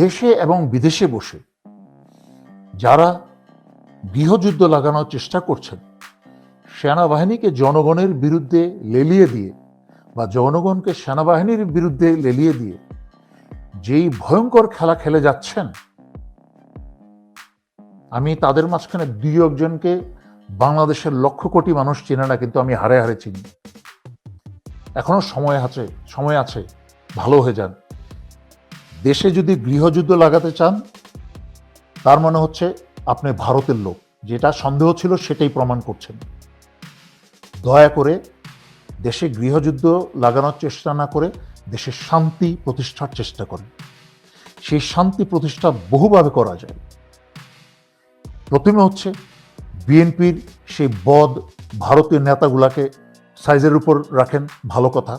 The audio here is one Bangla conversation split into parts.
দেশে এবং বিদেশে বসে যারা গৃহযুদ্ধ লাগানোর চেষ্টা করছেন, সেনাবাহিনীকে জনগণের বিরুদ্ধে লেলিয়ে দিয়ে বা জনগণকে সেনাবাহিনীর বিরুদ্ধে লেলিয়ে দিয়ে যেই ভয়ঙ্কর খেলা খেলে যাচ্ছেন, আমি তাদের মাঝখানে দুই একজনকে বাংলাদেশের লক্ষ কোটি মানুষ চেনে না, কিন্তু আমি হারে হারে চিনি। এখনও সময় আছে সময় আছে, ভালো হয়ে যান। দেশে যদি গৃহযুদ্ধ লাগাতে চান, তার মানে হচ্ছে আপনি ভারতের লোক। যেটা সন্দেহ ছিল সেটাই প্রমাণ করছেন। দয়া করে দেশে গৃহযুদ্ধ লাগানোর চেষ্টা না করে দেশের শান্তি প্রতিষ্ঠার চেষ্টা করেন। সেই শান্তি প্রতিষ্ঠা বহুভাবে করা যায়। প্রথমে হচ্ছে বিএনপির সেই বদ ভারতীয় নেতাগুলাকে সাইজের উপর রাখেন, ভালো কথা।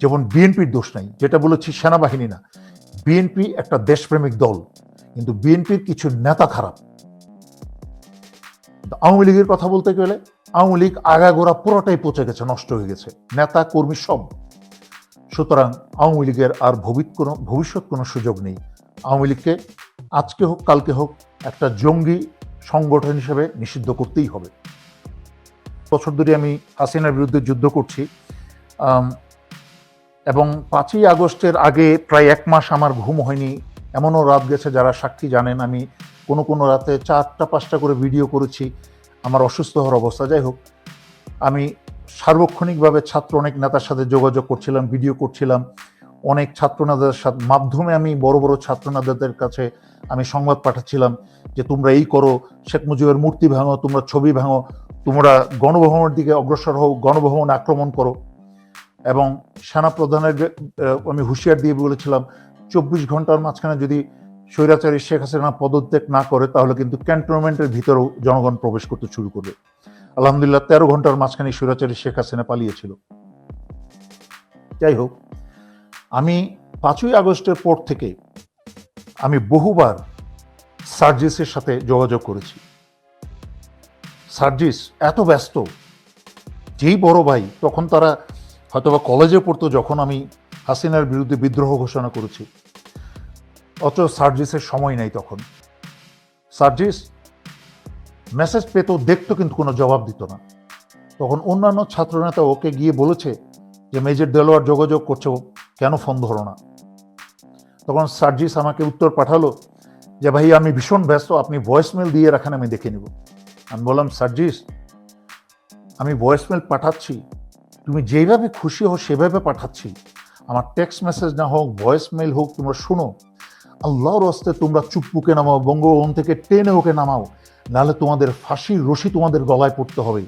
যেমন বিএনপির দোষ নাই, যেটা বলেছি সেনাবাহিনী না। বিএনপি একটা দেশপ্রেমিক দল, কিন্তু বিএনপির কিছু নেতা খারাপ। আওয়ামী লীগের কথা বলতে গেলে আওয়ামী লীগ আগাগোড়া পুরোটাই পচে গেছে, নষ্ট হয়ে গেছে। নেতা, কর্মী সব। সুতরাং আওয়ামী লীগের আর কোনো, ভবিষ্যৎ কোনো সুযোগ নেই। আওয়ামী লীগকে আজকে হোক, কালকে হোক একটা জঙ্গি সংগঠন হিসেবে নিষিদ্ধ করতেই হবে। বছর ধরে আমি হাসিনার বিরুদ্ধে যুদ্ধ করছি। এবং পাঁচই আগস্টের আগে প্রায় এক মাস আমার ঘুম হয়নি। এমনও রাত গেছে যারা সাক্ষী জানেন, আমি কোনো কোনো রাতে চারটা, পাঁচটা করে ভিডিও করেছি। আমার অসুস্থ হওয়ার অবস্থা। যাই হোক, আমি সার্বক্ষণিকভাবে ছাত্র, অনেক নেতার সাথে যোগাযোগ করছিলাম, ভিডিও করছিলাম। অনেক ছাত্র নেতাদের সাথে, মাধ্যমে আমি বড় বড় ছাত্র নেতাদের কাছে আমি সংবাদ পাঠাচ্ছিলাম যে তোমরা এই করো, শেখ মুজিবের মূর্তি ভাঙো, তোমরা ছবি ভাঙো, তোমরা গণভবনের দিকে অগ্রসর হও, গণভবন আক্রমণ করো। এবং সেনা প্রধানের আমি হুঁশিয়ার দিয়ে বলেছিলাম, চব্বিশ ঘণ্টার মাঝখানে যদি স্বৈরাচারী শেখ হাসিনা পদত্যাগ না করে, তাহলে কিন্তু ক্যান্টনমেন্টের ভিতরেও জনগণ প্রবেশ করতে শুরু করবে। আলহামদুলিল্লাহ, তেরো ঘণ্টার মাঝখানে স্বৈরাচারী শেখ হাসিনা পালিয়েছিল। যাই হোক, আমি পাঁচই আগস্টের পর থেকে আমি বহুবার সার্জিসের সাথে যোগাযোগ করেছি। সার্জিস এত ব্যস্ত, যেই বড় ভাই, তখন তারা হয়তোবা কলেজে পড়তো যখন আমি হাসিনার বিরুদ্ধে বিদ্রোহ ঘোষণা করেছি। অত সার্জিসের সময় নেই তখন। সার্জিস মেসেজ পেত দেখতো কিন্তু কোনো জবাব দিত না। তখন অন্যান্য ছাত্রনেতা ওকে গিয়ে বলেছে যে, মেজর দেলোয়ার যোগাযোগ করছে, কেন ফোন ধরো না? তখন সার্জিস আমাকে উত্তর পাঠালো যে, ভাই, আমি ভীষণ ব্যস্ত, আপনি ভয়েসমেল দিয়ে রাখেন, আমি দেখে নিব। আমি বললাম, সার্জিস, আমি ভয়েসমেল পাঠাচ্ছি তুমি যেভাবে খুশি হও, সেভাবে পাঠাচ্ছি। আমার টেক্সট মেসেজ না হোক ভয়েসমেল হোক, তোমরা শোনো। আল্লাহর হস্তে তোমরা চুপ্পুকে নামাও বঙ্গভবন থেকে টেনে ওকে নামাও। নাহলে তোমাদের ফাঁসির রশি তোমাদের গলায় পড়তে হবে।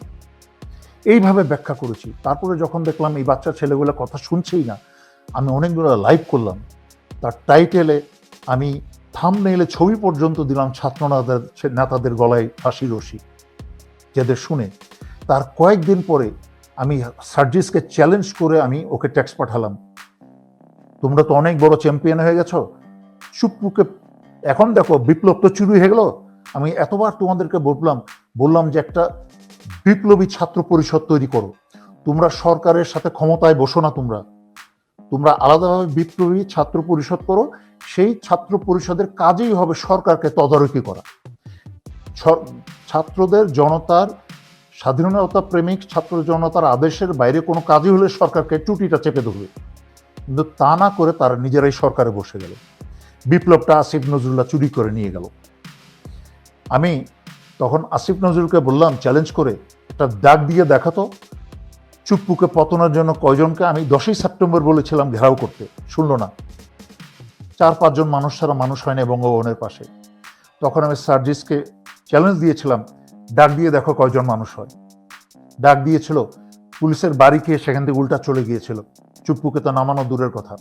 এইভাবে ব্যাখ্যা করেছি। তারপরে যখন দেখলাম এই বাচ্চা ছেলেগুলো কথা শুনছেই না, আমি অনেকগুলো লাইভ করলাম। তার টাইটেলে আমি থাম নেইলে ছবি পর্যন্ত দিলাম ছাত্র নেতাদের নেতাদের গলায় ফাঁসি রশি। যাদের শুনে। তার কয়েকদিন পরে আমি সার্জিসকে চ্যালেঞ্জ করে আমি ওকে ট্যাক্স পাঠালাম। তোমরা তো অনেক বড় চ্যাম্পিয়ন হয়ে গেছো। চুপ্পুকে এখন দেখো বিপ্লব তো চুরি হয়ে গেল। আমি এতবার তোমাদেরকে বললাম বললাম যে একটা বিপ্লবী ছাত্র পরিষদ তৈরি করো। তোমরা সরকারের সাথে ক্ষমতায় বসো না তোমরা। তোমরা আলাদাভাবে বিপ্লবী ছাত্র পরিষদ করো। সেই ছাত্র পরিষদের কাজেই হবে সরকারকে তদারকি করা। ছাত্রদের জনতার স্বাধীনতা প্রেমিক ছাত্র জনতার আদেশের বাইরে কোনো কাজই হলে সরকারকে টুটিটা চেপে ধরবে। কিন্তু তা না করে তারা নিজেরাই সরকারে বসে গেল। বিপ্লবটা আসিফ নজরুল্লাহ চুরি করে নিয়ে গেল। আমি তখন আসিফ নজরুলকে বললাম চ্যালেঞ্জ করে একটা ডাক দিয়ে দেখাতো, চুপ্পুকে পতনের জন্য কয়জনকে আমি দশই সেপ্টেম্বর বলেছিলাম ঘেরাও করতে। শুনলো না। চার পাঁচজন মানুষ ছাড়া মানুষ হয় না বঙ্গভবনের পাশে। তখন আমি সার্জিসকে চ্যালেঞ্জ দিয়েছিলাম ডাক দিয়ে দেখো কয়জন মানুষ হয়। ডাক দিয়েছিল, পুলিশের বাড়ি খেয়ে সেখান থেকে উল্টা চলে গিয়েছিল। চুপ্পুকে তো নামানো দূরের কথা।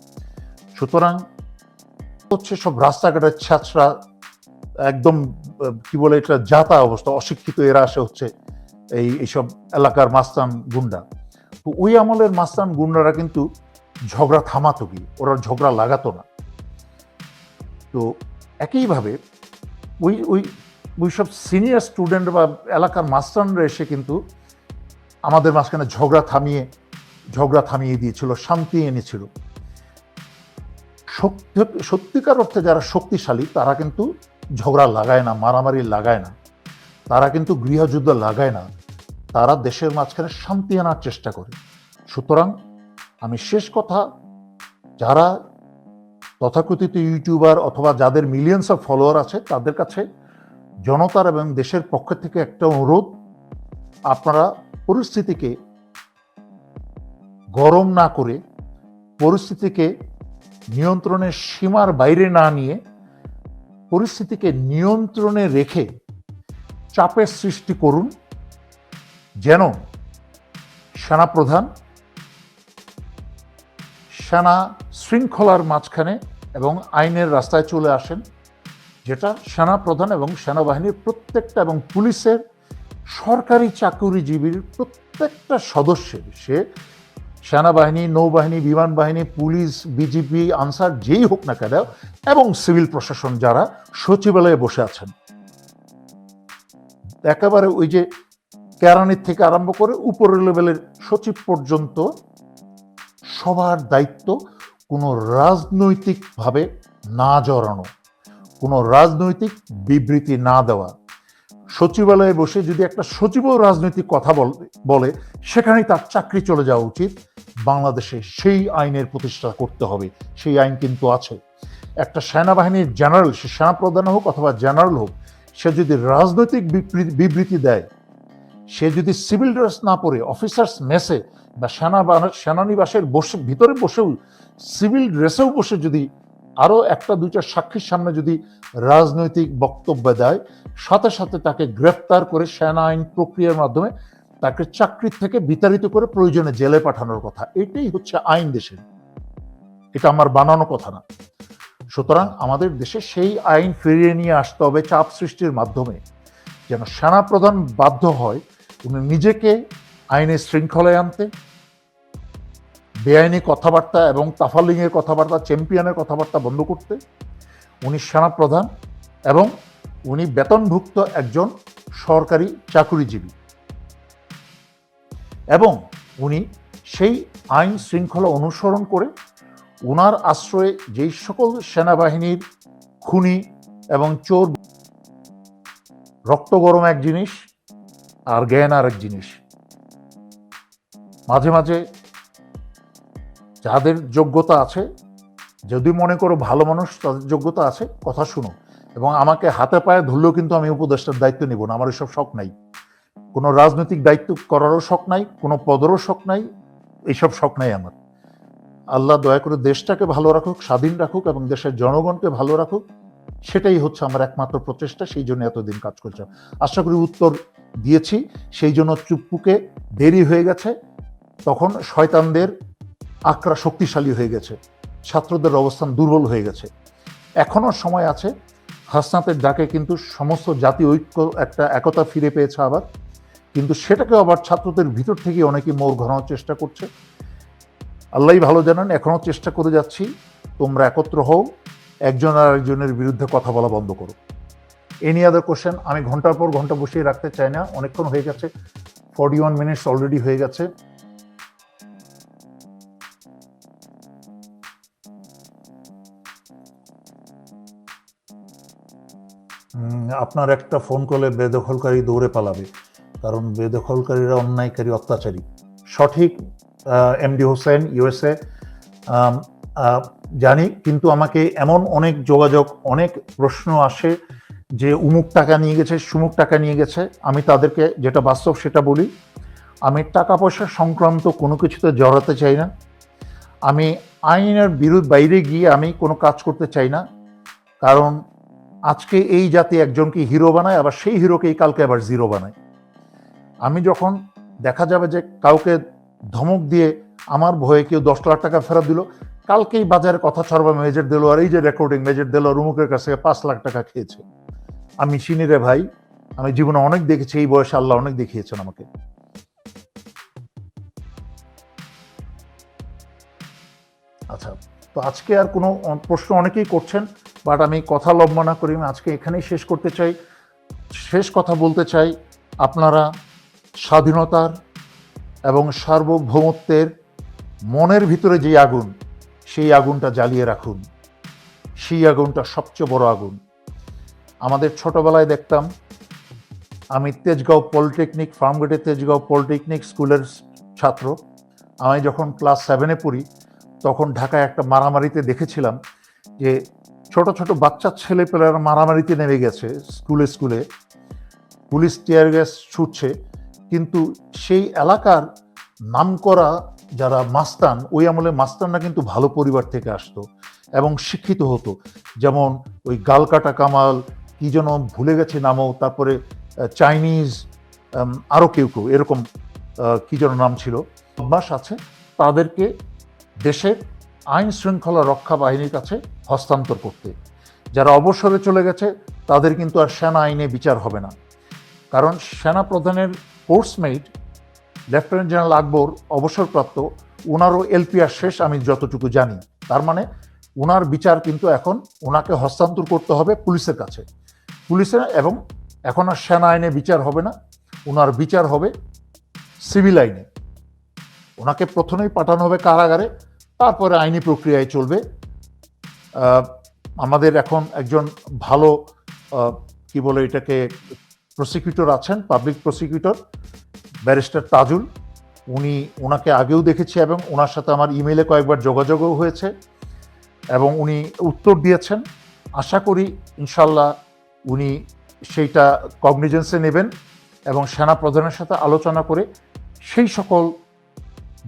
সুতরাং হচ্ছে সব রাস্তাঘাটের ছাত্রা একদম, কি বলে এটা, যাতা অবস্থা, অশিক্ষিত এরা আসে হচ্ছে এই, এইসব এলাকার মাস্তান গুন্ডা। তো ওই আমলের মাস্তান গুন্ডারা কিন্তু ঝগড়া থামাতো কি? ওরা ঝগড়া লাগাতো না। তো একইভাবে ওই ওই ওই সব সিনিয়র স্টুডেন্ট বা এলাকার মাস্টাররা এসে কিন্তু আমাদের মাঝখানে ঝগড়া থামিয়ে ঝগড়া থামিয়ে দিয়েছিল, শান্তি এনেছিল। সত্যিকার অর্থে যারা শক্তিশালী, তারা কিন্তু ঝগড়া লাগায় না, মারামারি লাগায় না। তারা কিন্তু গৃহযুদ্ধ লাগায় না। তারা দেশের মাঝখানে শান্তি আনার চেষ্টা করে। সুতরাং আমি শেষ কথা, যারা তথাকথিত ইউটিউবার অথবা যাদের মিলিয়ন্স অফ ফলোয়ার আছে, তাদের কাছে জনতার এবং দেশের পক্ষ থেকে একটা অনুরোধ, আপনারা পরিস্থিতিকে গরম না করে, পরিস্থিতিকে নিয়ন্ত্রণের সীমার বাইরে না নিয়ে, পরিস্থিতিকে নিয়ন্ত্রণে রেখে চাপের সৃষ্টি করুন, যেন সেনাপ্রধান, সেনা শৃঙ্খলার মাঝখানে এবং আইনের রাস্তায় চলে আসেন, যেটা সেনাপ্রধান এবং সেনাবাহিনীর প্রত্যেকটা এবং পুলিশের সরকারি চাকুরিজীবীর প্রত্যেকটা সদস্যের, সে সেনাবাহিনী, নৌবাহিনী বিমান বাহিনী পুলিশ, বিজিপি, আনসার যেই হোক না কেন, এবং সিভিল প্রশাসন যারা সচিবালয়ে বসে আছেন। একেবারে ওই যে কেরানির থেকে আরম্ভ করে উপরের লেভেলের সচিব পর্যন্ত সবার দায়িত্ব কোনো রাজনৈতিকভাবে না জড়ানো, কোনো রাজনৈতিক বিবৃতি না দেওয়া। সচিবালয়ে বসে যদি একটা সচিবও রাজনৈতিক কথা বল- সেখানেই তার চাকরি চলে যাওয়া উচিত। বাংলাদেশে সেই আইনের প্রতিষ্ঠা করতে হবে। সেই আইন কিন্তু আছে। একটা সেনাবাহিনীর জেনারেল, সে সেনাপ্রধান হোক অথবা জেনারেল হোক, সে যদি রাজনৈতিক বিবৃতি দেয়, সে যদি সিভিল ড্রেস না পরে, অফিসার্স মেসে বা সেনা সেনানিবাসের বসে, ভিতরে বসেও, সিভিল ড্রেসেও বসে যদি আরও একটা দুইটা সাক্ষীর সামনে যদি রাজনৈতিক বক্তব্য দেয়, সাথে সাথে তাকে গ্রেফতার করে সেনা আইন প্রক্রিয়ার মাধ্যমে তাকে চাকরির থেকে বিতাড়িত করে প্রয়োজনে জেলে পাঠানোর কথা। এটাই হচ্ছে আইন দেশের। এটা আমার বানানো কথা না। সুতরাং আমাদের দেশে সেই আইন ফিরিয়ে নিয়ে আসতে হবে চাপ সৃষ্টির মাধ্যমে। যেন সেনাপ্রধান বাধ্য হয় উনি নিজেকে আইনের শৃঙ্খলায় আনতে বেআইনি কথাবার্তা এবং তাফালিংয়ের কথাবার্তা, চ্যাম্পিয়নের কথাবার্তা বন্ধ করতে, উনি সেনাপ্রধান এবং উনি বেতনভুক্ত একজন সরকারি চাকুরিজীবী। এবং উনি সেই আইন শৃঙ্খলা অনুসরণ করে ওনার আশ্রয়ে যেই সকল সেনাবাহিনীর খুনি এবং চোর, রক্ত গরম এক জিনিস আর জ্ঞান আর এক জিনিস। মাঝে মাঝে যাদের যোগ্যতা আছে, যদি মনে করো ভালো মানুষ, তাদের যোগ্যতা আছে, কথা শুনো। এবং আমাকে হাতে পায়ে ধরলেও কিন্তু আমি উপদেষ্টার দায়িত্ব নিব না, আমার এসব শখ নাই। কোনো রাজনৈতিক দায়িত্ব করারও শখ নাই, কোনো পদেরও শখ নাই এইসব শখ নাই আমার। আল্লাহ দয়া করে দেশটাকে ভালো রাখুক, স্বাধীন রাখুক এবং দেশের জনগণকে ভালো রাখুক, সেটাই হচ্ছে আমার একমাত্র প্রচেষ্টা, সেই জন্য এতদিন কাজ করছিলাম। আশা করি উত্তর দিয়েছি, সেই জন্য চুপ্পুকে দেরি হয়ে গেছে, তখন শয়তানদের আকরা শক্তিশালী হয়ে গেছে। ছাত্রদের অবস্থান দুর্বল হয়ে গেছে। এখনও সময় আছে। হাসনাতের ডাকে কিন্তু সমস্ত জাতি ঐক্য, একটা একতা ফিরে পেয়েছে আবার। কিন্তু সেটাকে আবার ছাত্রদের ভিতর থেকে অনেকে মোর ঘোরানোর চেষ্টা করছে। আল্লাহ ভালো জানেন এখনও চেষ্টা করে যাচ্ছি। তোমরা একত্র হও, একজন আর একজনের বিরুদ্ধে কথা বলা বন্ধ করো। এনি আদার কোশ্চেন আমি ঘণ্টার পর ঘণ্টা বসিয়ে রাখতে চাই না। অনেকক্ষণ হয়ে গেছে। ফর্টি ওয়ান মিনিটস অলরেডি হয়ে গেছে। আপনার একটা ফোন করলে বেদখলকারী দৌড়ে পালাবে, কারণ বেদখলকারীরা অন্যায়কারী, অত্যাচারী। সঠিক এমডি হোসেন ইউএসএ জানি, কিন্তু আমাকে এমন অনেক যোগাযোগ, অনেক প্রশ্ন আসে যে উমুক টাকা নিয়ে গেছে, সুমুক টাকা নিয়ে গেছে, আমি তাদেরকে যেটা বাস্তব সেটা বলি, আমি টাকা পয়সা সংক্রান্ত কোনো কিছুতে জড়াতে চাই না, আমি আইনের বিরুদ্ধ বাইরে গিয়ে আমি কোনো কাজ করতে চাই না, কারণ আজকে এই জাতি একজনকে হিরো বানায়, আবার সেই হিরোকেই কালকে আবার জিরো বানায়। আমি যখন দেখা যাবে যে কাউকে ধমক দিয়ে আমার ভয়ে কেউ দশ লাখ টাকা ফেরত দিল, কালকেই বাজারে কথা ছড়বা, মেজর দিল আর এই যে রেকর্ডিং মেজর দিল রুমুকের কাছ থেকে পাঁচ লাখ টাকা খেয়েছে। আমি চিনি রে ভাই, আমি জীবনে অনেক দেখেছি, এই বয়সে আল্লাহ অনেক দেখিয়েছেন আমাকে। আচ্ছা তো আজকে আর কোনো প্রশ্ন অনেকেই করছেন বাট আমি কথা লম্বা না করি, আমি আজকে এখানেই শেষ করতে চাই। শেষ কথা বলতে চাই, আপনারা স্বাধীনতার এবং সার্বভৌমত্বের মনের ভিতরে যে আগুন, সেই আগুনটা জ্বালিয়ে রাখুন। সেই আগুনটা সবচেয়ে বড় আগুন। আমাদের ছোটবেলায় দেখতাম, আমি তেজগাঁও পলিটেকনিক, ফার্মগেটে তেজগাঁও পলিটেকনিক স্কুলের ছাত্র। আমি যখন ক্লাস সেভেনে পড়ি, তখন ঢাকায় একটা মারামারিতে দেখেছিলাম যে ছোট ছোট বাচ্চা ছেলে ছেলেপেলেরা মারামারিতে নেমে গেছে স্কুলে স্কুলে। পুলিশ টিয়ার গ্যাস ছুটছে, কিন্তু সেই এলাকার নামকরা যারা মাস্তান, ওই আমলে মাস্তানরা কিন্তু ভালো পরিবার থেকে আসতো এবং শিক্ষিত হতো। যেমন ওই গালকাটা কামাল, কি যেন ভুলে গেছে নামও, তারপরে চাইনিজ আরও কেউ কেউ, এরকম কি যেন নাম ছিল। অভ্যাস আছে, তাদেরকে দেশের আইন শৃঙ্খলা রক্ষা বাহিনীর কাছে হস্তান্তর করতে। যারা অবসরে চলে গেছে, তাদের কিন্তু আর সেনা আইনে বিচার হবে না। কারণ সেনা প্রধানের ফোর্সমেট লেফটেন্যান্ট জেনারেল আকবর, অবসরপ্রাপ্ত ওনারও এলপিআর শেষ আমি যতটুকু জানি। তার মানে ওনার বিচার কিন্তু এখন ওনাকে হস্তান্তর করতে হবে পুলিশের কাছে। পুলিশের এবং এখন আর সেনা আইনে বিচার হবে না ওনার বিচার হবে সিভিল আইনে। ওনাকে প্রথমেই পাঠানো হবে কারাগারে তারপরে আইনি প্রক্রিয়ায় চলবে। আমাদের এখন একজন ভালো কি বলে এটাকে প্রসিকিউটর আছেন পাবলিক প্রসিকিউটর ব্যারিস্টার তাজুল। উনি, ওনাকে আগেও দেখেছি এবং ওনার সাথে আমার ইমেলে কয়েকবার যোগাযোগও হয়েছে এবং উনি উত্তর দিয়েছেন। আশা করি, ইনশাল্লাহ, উনি সেইটা কগনিজেন্সে নেবেন এবং সেনা প্রধানের সাথে আলোচনা করে সেই সকল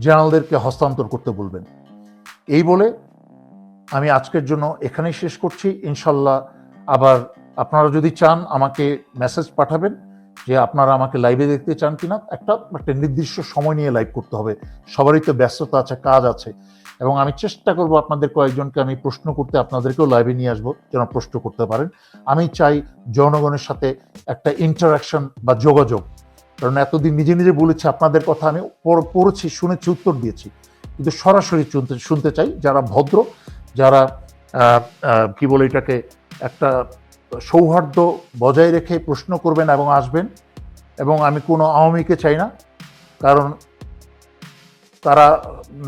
জেনারেলদেরকে হস্তান্তর করতে বলবেন। এই বলে আমি আজকের জন্য এখানেই শেষ করছি। ইনশাল্লাহ আবার আপনারা যদি চান আমাকে মেসেজ পাঠাবেন যে আপনারা আমাকে লাইভে দেখতে চান কিনা, একটা একটা নির্দিষ্ট সময় নিয়ে লাইভ করতে হবে। সবারই তো ব্যস্ততা আছে, কাজ আছে। এবং আমি চেষ্টা করব আপনাদের কয়েকজনকে আমি প্রশ্ন করতে আপনাদেরকেও লাইভে নিয়ে আসব, যেন প্রশ্ন করতে পারেন। আমি চাই জনগণের সাথে একটা ইন্টারাকশন বা যোগাযোগ। কারণ এতদিন নিজে নিজে বলেছি, আপনাদের কথা আমি পড়- পড়েছি, শুনেছি, উত্তর দিয়েছি। কিন্তু সরাসরি শুনতে শুনতে চাই যারা ভদ্র, যারা কি বলে এটাকে, একটা সৌহার্দ্য বজায় রেখে প্রশ্ন করবেন এবং আসবেন। এবং আমি কোনো আওয়ামীকে চাই না, কারণ তারা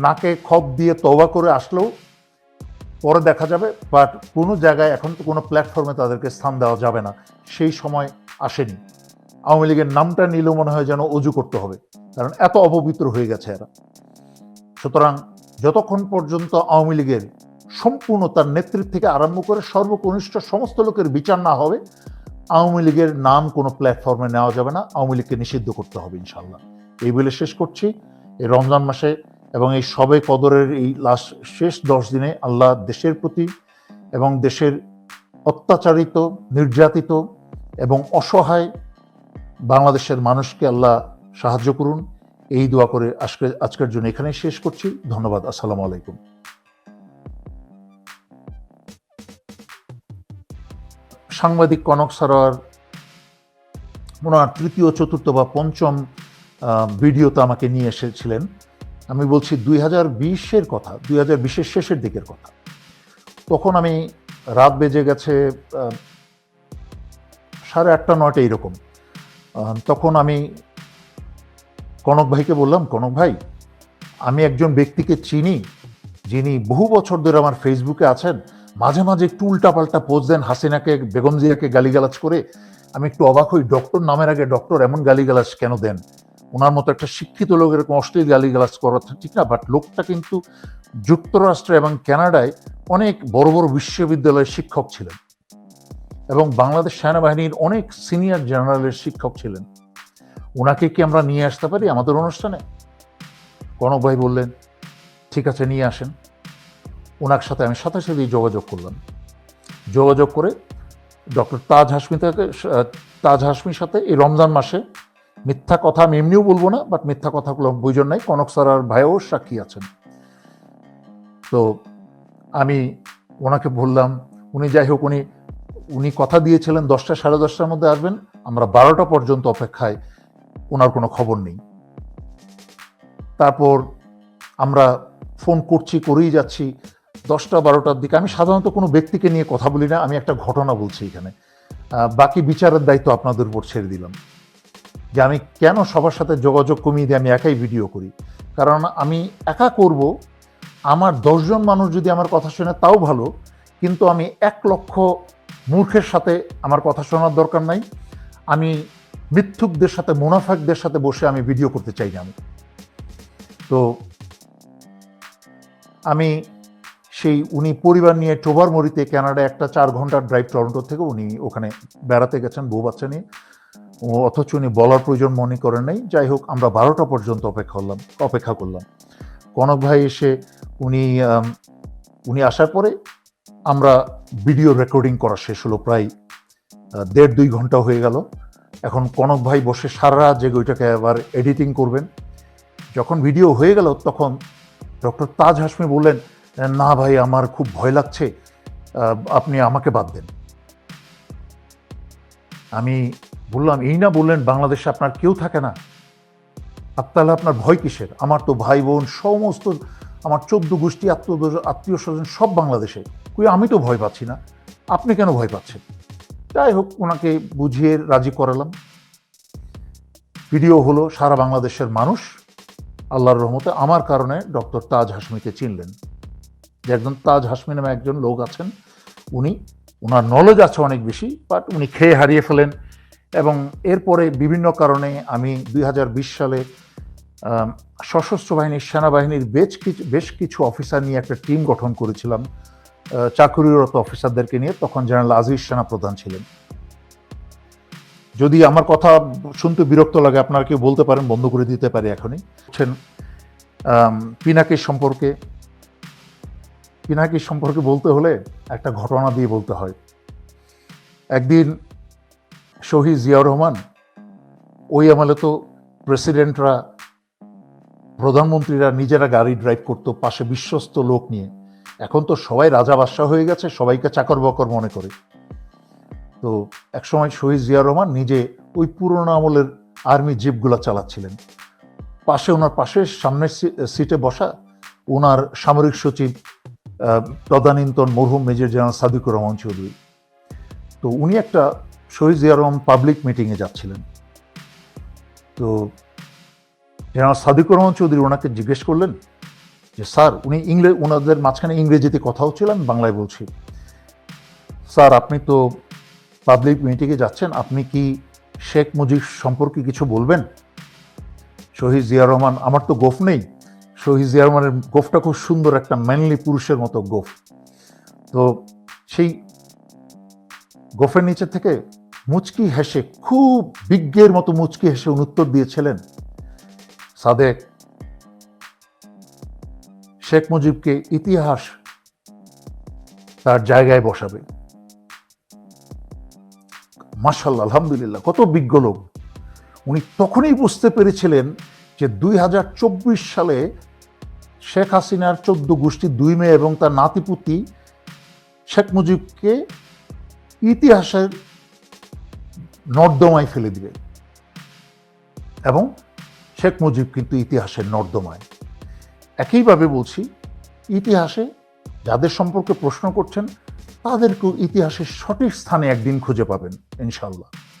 নাকে খপ দিয়ে তবা করে আসলেও পরে দেখা যাবে বাট কোনো জায়গায় এখন তো কোনো প্ল্যাটফর্মে তাদেরকে স্থান দেওয়া যাবে না। সেই সময় আসেনি। আওয়ামী লীগের নামটা নিলেও মনে হয় যেন অজু করতে হবে, কারণ এত অপবিত্র হয়ে গেছে এরা। সুতরাং যতক্ষণ পর্যন্ত আওয়ামী লীগের সম্পূর্ণ তার নেতৃত্ব থেকে আরম্ভ করে সর্বকনিষ্ঠ সমস্ত লোকের বিচার না হবে, আওয়ামী লীগের নাম কোনো প্ল্যাটফর্মে নেওয়া যাবে না। আওয়ামী লীগকে নিষিদ্ধ করতে হবে ইনশাল্লাহ এই বলে শেষ করছি। এই রমজান মাসে এবং এই সবে কদরের এই লাস্ট শেষ দশ দিনে আল্লাহ দেশের প্রতি এবং দেশের অত্যাচারিত, নির্যাতিত এবং অসহায় বাংলাদেশের মানুষকে আল্লাহ সাহায্য করুন। এই দোয়া করে আজকে, আজকের জন্য এখানেই শেষ করছি। ধন্যবাদ, আসসালামু আলাইকুম। সাংবাদিক কনক সারোয়ার, ওনার তৃতীয়, চতুর্থ বা পঞ্চম ভিডিওতে আমাকে নিয়ে এসেছিলেন। আমি বলছি দুই হাজার বিশের কথা, দুই হাজার বিশের শেষের দিকের কথা। তখন আমি রাত বেজে গেছে সাড়ে আটটা, নয়টা এইরকম তখন আমি কনক ভাইকে বললাম, কনক ভাই, আমি একজন ব্যক্তিকে চিনি, যিনি বহু বছর ধরে আমার ফেসবুকে আছেন। মাঝে মাঝে একটু উল্টাপাল্টা পোস্ট দেন হাসিনাকে, বেগম জিয়াকে গালিগালাজ করে। আমি একটু অবাক হই ডক্টর নামের আগে ডক্টর এমন গালিগালাজ কেন দেন? ওনার মতো একটা শিক্ষিত লোক এরকম অশ্লীল গালিগালাজ করা ঠিক না বাট লোকটা কিন্তু যুক্তরাষ্ট্র এবং কানাডায় অনেক বড় বড় বিশ্ববিদ্যালয়ের শিক্ষক ছিলেন এবং বাংলাদেশ সেনাবাহিনীর অনেক সিনিয়র জেনারেলের শিক্ষক ছিলেন। ওনাকে কি আমরা নিয়ে আসতে পারি আমাদের অনুষ্ঠানে? কনক ভাই বললেন, ঠিক আছে, নিয়ে আসেন। ওনার সাথে আমি সাথে সাথেই যোগাযোগ করলাম। যোগাযোগ করে ডক্টর তাজ হাসমিতাকে তাজ হাসমির সাথে এই রমজান মাসে মিথ্যা কথা আমি এমনিও বলব না, বাট মিথ্যা কথাগুলো বুঝন নাই। কনক স্যার আর ভাইও সাক্ষী আছেন। তো আমি ওনাকে বললাম, উনি যাই হোক, উনি উনি কথা দিয়েছিলেন দশটা সাড়ে দশটার মধ্যে আসবেন। আমরা বারোটা পর্যন্ত অপেক্ষায় ওনার কোনো খবর নেই। তারপর আমরা ফোন করছি, করেই যাচ্ছি। দশটা, বারোটার দিকে। আমি সাধারণত কোনো ব্যক্তিকে নিয়ে কথা বলি না, আমি একটা ঘটনা বলছি এখানে। বাকি বিচারের দায়িত্ব আপনাদের উপর ছেড়ে দিলাম। যে আমি কেন সবার সাথে যোগাযোগ কমিয়ে দিয়ে আমি একাই ভিডিও করি? কারণ আমি একা করব, আমার দশজন মানুষ যদি আমার কথা শোনে তাও ভালো, কিন্তু আমি এক লক্ষ মূর্খের সাথে আমার কথা শোনার দরকার নাই। আমি মিথ্যুকদের সাথে, মুনাফাকদের সাথে বসে আমি ভিডিও করতে চাই না আমি। তো আমি সেই, উনি পরিবার নিয়ে টোবারমরিতে কানাডায় একটা চার ঘণ্টার ড্রাইভ টরন্টো থেকে উনি ওখানে বেড়াতে গেছেন বউ বাচ্চা নিয়ে। ও অথচ উনি বলার প্রয়োজন মনে করেন নাই। যাই হোক, আমরা বারোটা পর্যন্ত অপেক্ষা করলাম অপেক্ষা করলাম। কনক ভাই এসে উনি উনি আসার পরে আমরা ভিডিও রেকর্ডিং করা শেষ হলো প্রায় দেড় দুই ঘণ্টা হয়ে গেল। এখন কনক ভাই বসে সারা রাত জেগে ওইটাকে আবার এডিটিং করবেন। যখন ভিডিও হয়ে গেল, তখন ডক্টর তাজ হাসমি বললেন, না ভাই, আমার খুব ভয় লাগছে আপনি আমাকে বাদ দেন। আমি বললাম, এই না বললেন, বাংলাদেশে আপনার কেউ থাকে না। আর তাহলে আপনার ভয় কিসের? আমার তো ভাই বোন সমস্ত, আমার চোদ্দ গোষ্ঠী আত্মীয় আত্মীয় স্বজন সব বাংলাদেশে। কই, আমি তো ভয় পাচ্ছি না। আপনি কেন ভয় পাচ্ছেন? যাই হোক, ওনাকে বুঝিয়ে রাজি করালাম। ভিডিও হলো সারা বাংলাদেশের মানুষ। আল্লাহর রহমতে আমার কারণে ডক্টর তাজ হাসমিকে চিনলেন। যে একজন তাজ হাসমি নামে একজন লোক আছেন, উনি ওনার নলেজ আছে অনেক বেশি বাট উনি খেয়ে হারিয়ে ফেলেন। এবং এরপরে বিভিন্ন কারণে আমি দুই হাজার বিশ সালে সশস্ত্র বাহিনীর সেনাবাহিনীর বেশ কিছু বেশ কিছু অফিসার নিয়ে একটা টিম গঠন করেছিলাম। চাকরিরত অফিসারদেরকে নিয়ে তখন জেনারেল আজিজ সেনা প্রধান ছিলেন। যদি আমার কথা শুনতে বিরক্ত লাগে আপনারা কেউ বলতে পারেন বন্ধ করে দিতে পারি এখনই। আম, পিনাকির সম্পর্কে পিনাকির সম্পর্কে বলতে হলে একটা ঘটনা দিয়ে বলতে হয়। একদিন শহীদ জিয়াউর রহমান ওই আমলে তো প্রেসিডেন্টরা প্রধানমন্ত্রীরা নিজেরা গাড়ি ড্রাইভ করতো পাশে বিশ্বস্ত লোক নিয়ে। এখন তো সবাই রাজা বাদশাহ হয়ে গেছে, সবাইকে চাকর বকর মনে করে। তো একসময় শহীদ জিয়া রহমান নিজে ওই পুরনো আমলের আর্মি জিপগুলো চালাচ্ছিলেন। পাশে ওনার পাশে সামনের সিটে বসা ওনার সামরিক সচিব তদানীন্তন মরহুম মেজর জেনারেল সাদিকুর রহমান চৌধুরী। তো উনি একটা শহীদ জিয়া রহমান পাবলিক মিটিংয়ে যাচ্ছিলেন। তো জেনারেল সাদিকুর রহমান চৌধুরী ওনাকে জিজ্ঞেস করলেন যে, স্যার, উনি ইংরেজ ওনাদের মাঝখানে ইংরেজিতে কথা হচ্ছিল আমি বাংলায় বলছি। স্যার, আপনি তো পাবলিক মিটিংয়ে যাচ্ছেন, আপনি কি শেখ মুজিব সম্পর্কে কিছু বলবেন? শহীদ জিয়া রহমান, আমার তো গোফ নেই। শহীদ জিয়া রহমানের গোফটা খুব সুন্দর, একটা ম্যানলি পুরুষের মতো গোফ। তো সেই গোফের নিচে থেকে মুচকি হেসে, খুব বিজ্ঞের মতো মুচকি হেসে উনি উত্তর দিয়েছিলেন, সাদেক শেখ মুজিবকে ইতিহাস তার জায়গায় বসাবে। মার্শাল্লাহ আলহামদুলিল্লাহ, কত বিজ্ঞ লোক। উনি তখনই বুঝতে পেরেছিলেন যে দুই হাজার চব্বিশ সালে শেখ হাসিনার চোদ্দ গোষ্ঠী, দুই মেয়ে এবং তার নাতিপুতি শেখ মুজিবকে ইতিহাসের নর্দমায় ফেলে দিবে। এবং শেখ মুজিব কিন্তু ইতিহাসের নর্দমায়। একইভাবে বলছি, ইতিহাসে যাদের সম্পর্কে প্রশ্ন করছেন তাদেরকেও ইতিহাসের সঠিক স্থানে একদিন খুঁজে পাবেন ইনশাল্লাহ